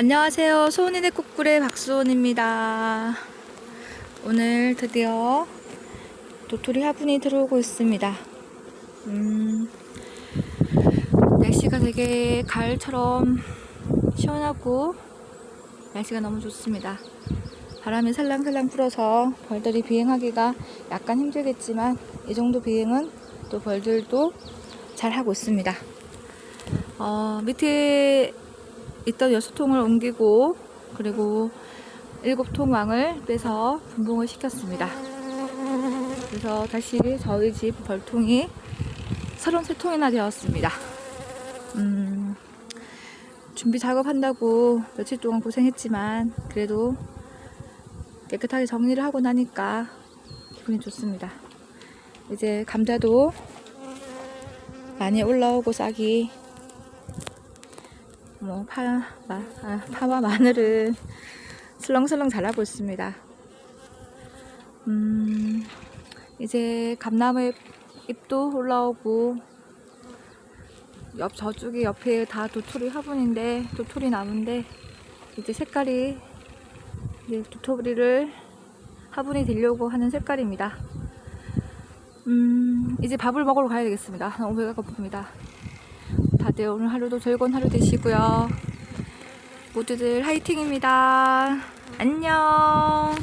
안녕하세요. 소은이네 꾸꾸의 박수원입니다. 오늘 드디어 도토리 화분이 들어오고 있습니다. 음, 날씨가 되게 가을처럼 시원하고 날씨가 너무 좋습니다. 바람이 살랑살랑 불어서 벌들이 비행하기가 약간 힘들겠지만 이 정도 비행은 또 벌들도 잘 하고 있습니다. 어, 밑에 있던 여섯 통을 옮기고 그리고 일곱 통 왕을 빼서 분봉을 시켰습니다. 그래서 다시 저희 집 벌통이 33통이나 되었습니다. 음, 준비 작업한다고 며칠 동안 고생했지만 그래도 깨끗하게 정리를 하고 나니까 기분이 좋습니다. 이제 감자도 많이 올라오고 싹이 뭐 파, 마, 아, 파와 마늘은 슬렁슬렁 자라고 있습니다. 음, 이제 감나무 잎도 올라오고 옆 저쪽에 옆에 다 도토리 화분인데 도토리 나무인데 이제 색깔이 이제 도토리를 화분이 되려고 하는 색깔입니다. 음, 이제 밥을 먹으러 가야 되겠습니다. 너무 배가 고픕니다. 다들 오늘 하루도 즐거운 하루 되시고요. 모두들 화이팅입니다. 안녕.